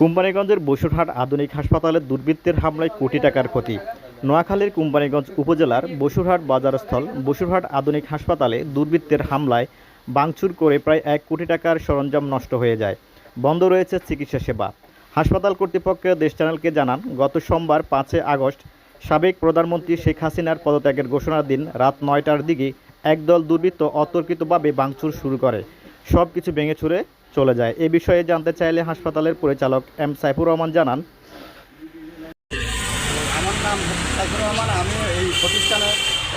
কোম্পানিগঞ্জের বসুরহাট আধুনিক হাসপাতালে দুর্বৃত্তের হামলায় কোটি টাকার ক্ষতি। নোয়াখালীর কোম্পানিগঞ্জ উপজেলার বসুরহাট বাজারস্থল বসুরহাট আধুনিক হাসপাতালে দুর্বৃত্তের হামলায় ভাঙচুর করে প্রায় এক কোটি টাকার সরঞ্জাম নষ্ট হয়ে যায়। বন্ধ রয়েছে চিকিৎসা সেবা। হাসপাতাল কর্তৃপক্ষ দেশ চ্যানেলকে জানান, গত সোমবার পাঁচই আগস্ট সাবেক প্রধানমন্ত্রী শেখ হাসিনার পদত্যাগের ঘোষণার দিন রাত নয়টার দিকে একদল দুর্বৃত্ত অতর্কিতভাবে ভাঙচুর শুরু করে। সব কিছু ভেঙে চুরে চলে যায়। এ বিষয়ে জানতে চাইলে হাসপাতালের পরিচালক এম সাইফুর রহমান জানান। আমার নাম সাইফুর রহমান আমি এই প্রতিষ্ঠানে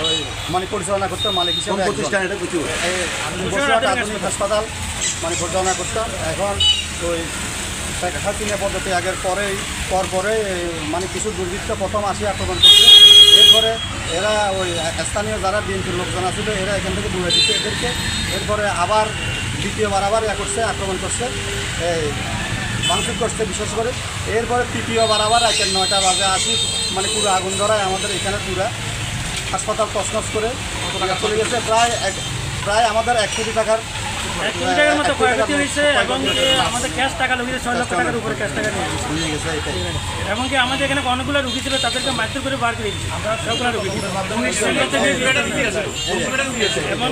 ওই মানে পরিচালনা করতাম মালিক হিসেবে প্রতিষ্ঠান এটা কিছু? আধুনিক হাসপাতাল মানে পরিচালনা করতাম। এখন ওই শেখ হাসিনা পদ্ধতি আগের পরেই পর পরে মানে কিছু দুর্বৃত্ত প্রথম আসি আক্রমণ করছে। এরপরে এরা ওই স্থানীয় যারা বিএনপির লোকজন আছিল এরা এখান থেকে দূরে দিচ্ছে এদেরকে। এরপরে আবার দ্বিতীয়বার আবার ইয়া করছে আক্রমণ করছে। এই ভাঙচুর করছে বিশেষ করে। এরপরে তৃতীয়বার আবার একের নয়টা বাজে আসি মানে পুরো আগুন ধরায় আমাদের এখানে পুরা হাসপাতাল তছনছ করে চলে গেছে। প্রায় এক প্রায় আমাদের এক কোটি টাকার এবং কি আমাদের ক্যাশ টাকা লুকিয়েছে ছয় টাকার উপরে ক্যাশ টাকা নিয়ে গেছে। নিয়ে গেছে এটাই। এমনকি আমাদের এখানে অনেকগুলো রুগী ছিল তাদেরকে মারধর করে বার করে আমরা সবগুলো রুগী এবং